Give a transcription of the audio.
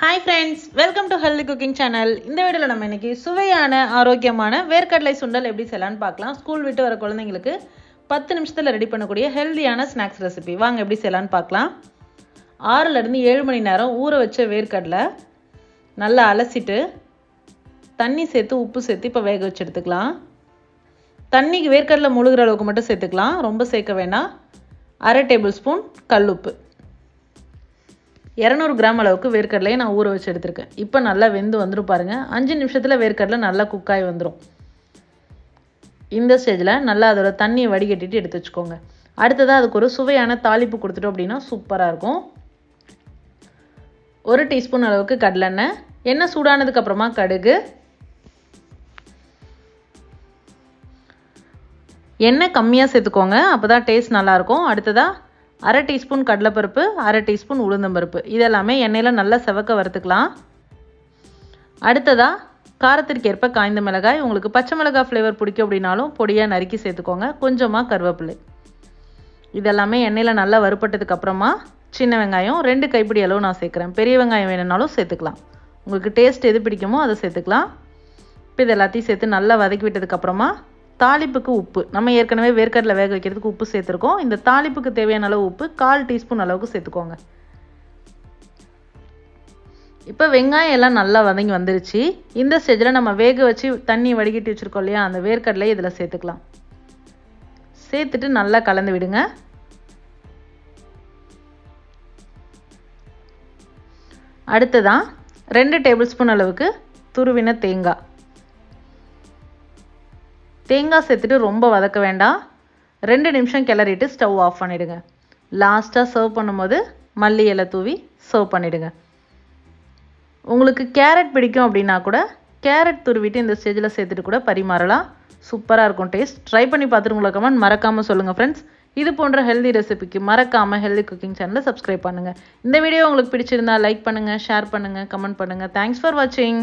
Hi friends welcome to healthy cooking channel இந்த வீடியோவில் நம்ம இன்னைக்கு சுவையான ஆரோக்கியமான வேர்க்கடலை சுண்டல் எப்படி செய்யலாம்னு பார்க்கலாம். ஸ்கூல் விட்டு வர குழந்தைங்களுக்கு பத்து நிமிஷத்தில் ரெடி பண்ணக்கூடிய ஹெல்தியான ஸ்நாக்ஸ் ரெசிபி வாங்க எப்படி செய்யலான்னு பார்க்கலாம். ஆறுலேருந்து ஏழு மணி நேரம் ஊற வச்ச வேர்க்கடலை நல்லா அலசிட்டு தண்ணி சேர்த்து உப்பு சேர்த்து இப்போ வேக வச்சு எடுத்துக்கலாம். தண்ணிக்கு வேர்க்கடலை முழுகிற அளவுக்கு மட்டும் சேர்த்துக்கலாம். ரொம்ப சேர்க்க வேண்டாம். அரை டேபிள் ஸ்பூன் கல்லுப்பு இரநூறு கிராம் அளவுக்கு வேர்க்கடலையை நான் ஊற வச்சு எடுத்திருக்கேன். இப்போ நல்லா வெந்து வந்துடும் பாருங்கள் அஞ்சு நிமிஷத்தில் வேர்க்கடலை நல்லா குக்காய் வந்துடும் இந்த ஸ்டேஜில் நல்லா அதோட தண்ணியை வடிகட்டிட்டு எடுத்து வச்சுக்கோங்க. அடுத்ததாக அதுக்கு ஒரு சுவையான தாளிப்பு கொடுத்துட்டோம் அப்படின்னா சூப்பராக இருக்கும். ஒரு டீஸ்பூன் அளவுக்கு கடலெண்ணெய் எண்ணெய் சூடானதுக்கு அப்புறமா கடுகு எண்ணெய் கம்மியாக சேர்த்துக்கோங்க. அப்போ தான் டேஸ்ட் நல்லாயிருக்கும் அடுத்ததாக அரை டீஸ்பூன் கடலைப்பருப்பு அரை டீஸ்பூன் உளுந்தம்பருப்பு. இதெல்லாமே எண்ணெயில் நல்லா செவக்க வறுத்துக்கலாம். அடுத்ததாக காரத்திற்கு ஏற்ப காய்ந்த மிளகாய். உங்களுக்கு பச்சை மிளகாய் ஃப்ளேவர் பிடிக்கும் அப்படின்னாலும் பொடியாக நறுக்கி சேர்த்துக்கோங்க. கொஞ்சமாக கருவேப்பிலை. இதெல்லாமே எண்ணெயில் நல்லா வறுப்பட்டதுக்கப்புறமா சின்ன வெங்காயம் ரெண்டு கைப்பிடி அளவு நான் சேர்க்குறேன். பெரிய வெங்காயம் வேணும்னாலும் சேர்த்துக்கலாம். உங்களுக்கு டேஸ்ட் எது பிடிக்குமோ அதை சேர்த்துக்கலாம். இப்போ இது எல்லாத்தையும் சேர்த்து நல்லா வதக்கி விட்டதுக்கப்புறமா தாளிப்புக்கு உப்பு. நம்ம ஏற்கனவே வேர்க்கடலை வேக வைக்கிறதுக்கு உப்பு சேர்த்துருக்கோம். இந்த தாளிப்புக்கு தேவையான அளவு உப்பு கால் டீஸ்பூன் அளவுக்கு சேர்த்துக்கோங்க. இப்போ வெங்காயம் எல்லாம் நல்லா வதங்கி வந்துருச்சு. இந்த ஸ்டேஜில் நம்ம வேக வச்சு தண்ணி வடிகட்டி வச்சுருக்கோம் இல்லையா அந்த வேர்க்கடலை இதில் சேர்த்துக்கலாம். சேர்த்துட்டு நல்லா கலந்து விடுங்க. அடுத்ததான் ரெண்டு டேபிள் ஸ்பூன் அளவுக்கு துருவின தேங்காய். தேங்காய் சேர்த்துட்டு ரொம்ப வதக்க வேண்டாம். ரெண்டு நிமிஷம் கிளறிட்டு ஸ்டவ் ஆஃப் பண்ணிவிடுங்க லாஸ்ட்டாக சர்வ் பண்ணும்போது மல்லி இலை தூவி சர்வ் பண்ணிவிடுங்க உங்களுக்கு கேரட் பிடிக்கும் அப்படின்னா கூட கேரட் துருவிட்டு இந்த ஸ்டேஜில் சேர்த்துட்டு கூட பரிமாறலாம். சூப்பராக இருக்கும் டேஸ்ட் ட்ரை பண்ணி பார்த்துட்டு கமெண்ட் மறக்காமல் சொல்லுங்கள் ஃப்ரெண்ட்ஸ் இது போன்ற ஹெல்தி ரெசிபிக்கு மறக்காமல் ஹெல்தி குக்கிங் சேனலை சப்ஸ்கிரைப் பண்ணுங்கள் இந்த வீடியோ உங்களுக்கு பிடிச்சிருந்தா லைக் பண்ணுங்கள் ஷேர் பண்ணுங்கள் கமெண்ட் பண்ணுங்கள் தேங்க்ஸ் ஃபார் வாட்சிங்